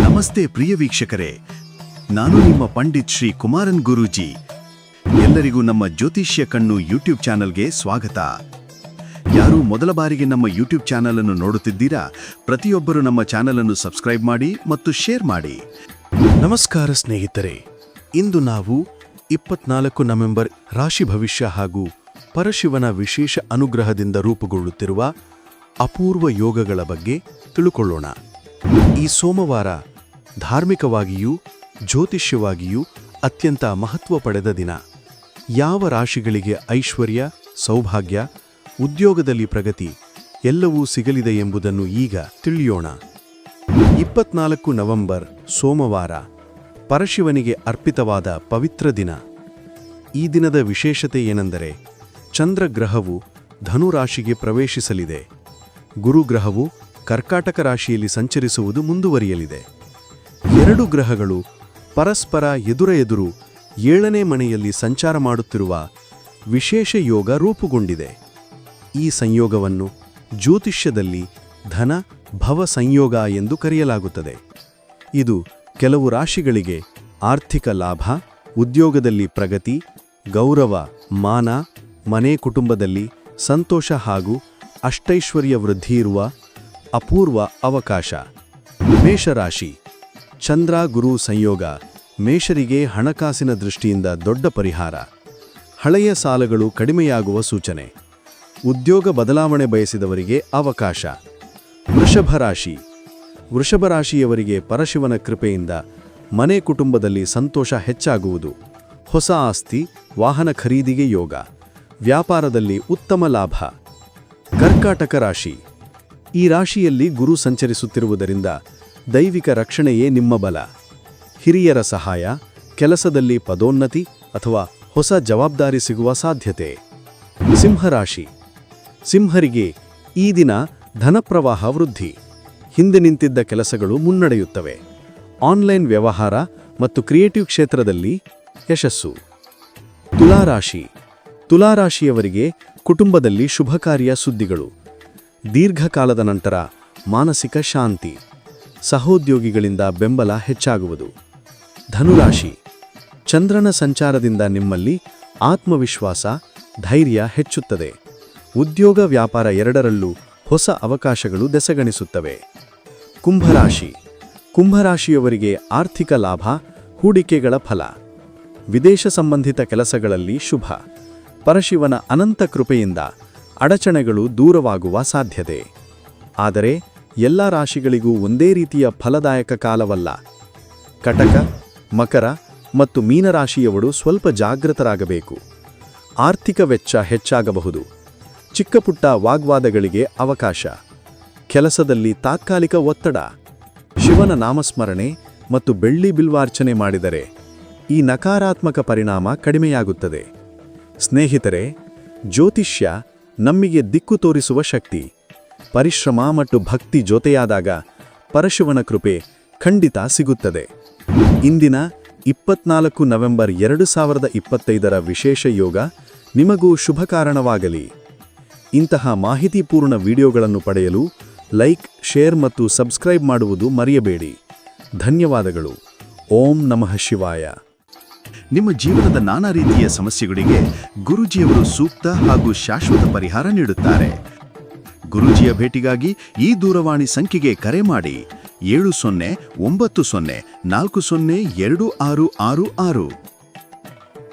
ನಮಸ್ತೆ ಪ್ರಿಯ ವೀಕ್ಷಕರೇ. ನಾನು ನಿಮ್ಮ ಪಂಡಿತ್ ಶ್ರೀ ಕುಮಾರನ್ ಗುರೂಜಿ. ಎಲ್ಲರಿಗೂ ನಮ್ಮ ಜ್ಯೋತಿಷ್ಯ ಕಣ್ಣು ಯೂಟ್ಯೂಬ್ ಚಾನಲ್ಗೆ ಸ್ವಾಗತ. ಯಾರು ಮೊದಲ ಬಾರಿಗೆ ನಮ್ಮ ಯೂಟ್ಯೂಬ್ ಚಾನಲ್ ಅನ್ನು ನೋಡುತ್ತಿದ್ದೀರಾ, ಪ್ರತಿಯೊಬ್ಬರು ನಮ್ಮ ಚಾನಲ್ ಅನ್ನು ಸಬ್ಸ್ಕ್ರೈಬ್ ಮಾಡಿ ಮತ್ತು ಶೇರ್ ಮಾಡಿ. ನಮಸ್ಕಾರ ಸ್ನೇಹಿತರೆ. ಇಂದು ನಾವು ಇಪ್ಪತ್ನಾಲ್ಕು ನವೆಂಬರ್ ರಾಶಿ ಭವಿಷ್ಯ ಹಾಗೂ ಪರಶಿವನ ವಿಶೇಷ ಅನುಗ್ರಹದಿಂದ ರೂಪುಗೊಳ್ಳುತ್ತಿರುವ ಅಪೂರ್ವ ಯೋಗಗಳ ಬಗ್ಗೆ ತಿಳುಕೊಳ್ಳೋಣ. ಈ ಸೋಮವಾರ ಧಾರ್ಮಿಕವಾಗಿಯೂ ಜ್ಯೋತಿಷ್ಯವಾಗಿಯೂ ಅತ್ಯಂತ ಮಹತ್ವ ಪಡೆದ ದಿನ. ಯಾವ ರಾಶಿಗಳಿಗೆ ಐಶ್ವರ್ಯ, ಸೌಭಾಗ್ಯ, ಉದ್ಯೋಗದಲ್ಲಿ ಪ್ರಗತಿ ಎಲ್ಲವೂ ಸಿಗಲಿದೆ ಎಂಬುದನ್ನು ಈಗ ತಿಳಿಯೋಣ. ಇಪ್ಪತ್ನಾಲ್ಕು ನವೆಂಬರ್, ಸೋಮವಾರ, ಪರಶಿವನಿಗೆ ಅರ್ಪಿತವಾದ ಪವಿತ್ರ ದಿನ. ಈ ದಿನದ ವಿಶೇಷತೆ ಏನೆಂದರೆ, ಚಂದ್ರಗ್ರಹವು ಧನುರಾಶಿಗೆ ಪ್ರವೇಶಿಸಲಿದೆ. ಗುರುಗ್ರಹವು ಕರ್ಕಾಟಕ ರಾಶಿಯಲ್ಲಿ ಸಂಚರಿಸುವುದು ಮುಂದುವರಿಯಲಿದೆ. ಎರಡು ಗ್ರಹಗಳು ಪರಸ್ಪರ ಎದುರ ಎದುರು ಏಳನೇ ಮನೆಯಲ್ಲಿ ಸಂಚಾರ ಮಾಡುತ್ತಿರುವ ವಿಶೇಷ ಯೋಗ ರೂಪುಗೊಂಡಿದೆ. ಈ ಸಂಯೋಗವನ್ನು ಜ್ಯೋತಿಷ್ಯದಲ್ಲಿ ಧನ, ಭವ ಸಂಯೋಗ ಎಂದು ಕರೆಯಲಾಗುತ್ತದೆ. ಇದು ಕೆಲವು ರಾಶಿಗಳಿಗೆ ಆರ್ಥಿಕ ಲಾಭ, ಉದ್ಯೋಗದಲ್ಲಿ ಪ್ರಗತಿ, ಗೌರವ, ಮಾನ, ಮನೆ ಕುಟುಂಬದಲ್ಲಿ ಸಂತೋಷ ಹಾಗೂ ಅಷ್ಟೈಶ್ವರ್ಯ ವೃದ್ಧಿ ಇರುವ ಅಪೂರ್ವ ಅವಕಾಶ. ಮೇಷರಾಶಿ ಚಂದ್ರ ಗುರು ಸಂಯೋಗ ಮೇಷರಿಗೆ ಹಣಕಾಸಿನ ದೃಷ್ಟಿಯಿಂದ ದೊಡ್ಡ ಪರಿಹಾರ. ಹಳೆಯ ಸಾಲಗಳು ಕಡಿಮೆಯಾಗುವ ಸೂಚನೆ. ಉದ್ಯೋಗ ಬದಲಾವಣೆ ಬಯಸಿದವರಿಗೆ ಅವಕಾಶ. ವೃಷಭ ರಾಶಿ. ವೃಷಭ ರಾಶಿಯವರಿಗೆ ಪರಶಿವನ ಕೃಪೆಯಿಂದ ಮನೆ ಕುಟುಂಬದಲ್ಲಿ ಸಂತೋಷ ಹೆಚ್ಚಾಗುವುದು. ಹೊಸ ಆಸ್ತಿ, ವಾಹನ ಖರೀದಿಗೆ ಯೋಗ. ವ್ಯಾಪಾರದಲ್ಲಿ ಉತ್ತಮ ಲಾಭ. ಕರ್ಕಾಟಕ ರಾಶಿ. ಈ ರಾಶಿಯಲ್ಲಿ ಗುರು ಸಂಚರಿಸುತ್ತಿರುವುದರಿಂದ ದೈವಿಕ ರಕ್ಷಣೆಯೇ ನಿಮ್ಮ ಬಲ. ಹಿರಿಯರ ಸಹಾಯ, ಕೆಲಸದಲ್ಲಿ ಪದೋನ್ನತಿ ಅಥವಾ ಹೊಸ ಜವಾಬ್ದಾರಿ ಸಿಗುವ ಸಾಧ್ಯತೆ. ಸಿಂಹರಾಶಿ. ಸಿಂಹರಿಗೆ ಈ ದಿನ ಧನಪ್ರವಾಹ ವೃದ್ಧಿ. ಹಿಂದೆ ನಿಂತಿದ್ದ ಕೆಲಸಗಳು ಮುನ್ನಡೆಯುತ್ತವೆ. ಆನ್ಲೈನ್ ವ್ಯವಹಾರ ಮತ್ತು ಕ್ರಿಯೇಟಿವ್ ಕ್ಷೇತ್ರದಲ್ಲಿ ಯಶಸ್ಸು. ತುಲಾರಾಶಿ. ತುಲಾರಾಶಿಯವರಿಗೆ ಕುಟುಂಬದಲ್ಲಿ ಶುಭಕಾರ್ಯ ಸುದ್ದಿಗಳು. ದೀರ್ಘಕಾಲದ ನಂತರ ಮಾನಸಿಕ ಶಾಂತಿ. ಸಹೋದ್ಯೋಗಿಗಳಿಂದ ಬೆಂಬಲ ಹೆಚ್ಚಾಗುವುದು. ಧನುರಾಶಿ, ಚಂದ್ರನ ಸಂಚಾರದಿಂದ ನಿಮ್ಮಲ್ಲಿ ಆತ್ಮವಿಶ್ವಾಸ, ಧೈರ್ಯ ಹೆಚ್ಚುತ್ತದೆ. ಉದ್ಯೋಗ ವ್ಯಾಪಾರ ಎರಡರಲ್ಲೂ ಹೊಸ ಅವಕಾಶಗಳು ದೆಸಗಣಿಸುತ್ತವೆ. ಕುಂಭರಾಶಿ, ಕುಂಭರಾಶಿಯವರಿಗೆ ಆರ್ಥಿಕ ಲಾಭ, ಹೂಡಿಕೆಗಳ ಫಲ. ವಿದೇಶ ಸಂಬಂಧಿತ ಕೆಲಸಗಳಲ್ಲಿ ಶುಭ. ಪರಶಿವನ ಅನಂತ ಕೃಪೆಯಿಂದ ಅಡಚಣೆಗಳು ದೂರವಾಗುವ ಸಾಧ್ಯತೆ. ಆದರೆ ಎಲ್ಲ ರಾಶಿಗಳಿಗೂ ಒಂದೇ ರೀತಿಯ ಫಲದಾಯಕ ಕಾಲವಲ್ಲ. ಕಟಕ, ಮಕರ ಮತ್ತು ಮೀನರಾಶಿಯವರು ಸ್ವಲ್ಪ ಜಾಗೃತರಾಗಬೇಕು. ಆರ್ಥಿಕ ವೆಚ್ಚ ಹೆಚ್ಚಾಗಬಹುದು. ಚಿಕ್ಕಪುಟ್ಟ ವಾಗ್ವಾದಗಳಿಗೆ ಅವಕಾಶ. ಕೆಲಸದಲ್ಲಿ ತಾತ್ಕಾಲಿಕ ಒತ್ತಡ. ಶಿವನ ನಾಮಸ್ಮರಣೆ ಮತ್ತು ಬೆಳ್ಳಿ ಬಿಲ್ವಾರ್ಚನೆ ಮಾಡಿದರೆ ಈ ನಕಾರಾತ್ಮಕ ಪರಿಣಾಮ ಕಡಿಮೆಯಾಗುತ್ತದೆ. ಸ್ನೇಹಿತರೆ, ಜ್ಯೋತಿಷ್ಯ ನಮಗೆ ದಿಕ್ಕು ತೋರಿಸುವ ಶಕ್ತಿ. ಪರಿಶ್ರಮ ಮತ್ತು ಭಕ್ತಿ ಜೊತೆಯಾದಾಗ ಪರಶಿವನ ಕೃಪೆ ಖಂಡಿತ ಸಿಗುತ್ತದೆ. ಇಂದಿನ ಇಪ್ಪತ್ನಾಲ್ಕು ನವೆಂಬರ್ ಎರಡು ಸಾವಿರದ ಇಪ್ಪತ್ತೈದರ ವಿಶೇಷ ಯೋಗ ನಿಮಗೂ ಶುಭ ಕಾರಣವಾಗಲಿ. ಇಂತಹ ಮಾಹಿತಿಪೂರ್ಣ ವಿಡಿಯೋಗಳನ್ನು ಪಡೆಯಲು ಲೈಕ್, ಶೇರ್ ಮತ್ತು ಸಬ್ಸ್ಕ್ರೈಬ್ ಮಾಡುವುದು ಮರೆಯಬೇಡಿ. ಧನ್ಯವಾದಗಳು. ಓಂ ನಮಃ ಶಿವಾಯ. ನಿಮ್ಮ ಜೀವನದ ನಾನಾ ರೀತಿಯ ಸಮಸ್ಯೆಗಳಿಗೆ ಗುರುಜಿಯವರು ಸೂಕ್ತ ಹಾಗೂ ಶಾಶ್ವತ ಪರಿಹಾರ ನೀಡುತ್ತಾರೆ. ಗುರೂಜಿಯ ಭೇಟಿಗಾಗಿ ಈ ದೂರವಾಣಿ ಸಂಖ್ಯೆಗೆ ಕರೆ ಮಾಡಿ ಏಳು ಸೊನ್ನೆ ಒಂಬತ್ತು ಸೊನ್ನೆ ನಾಲ್ಕು ಸೊನ್ನೆ ಎರಡು ಆರು ಆರು ಆರು.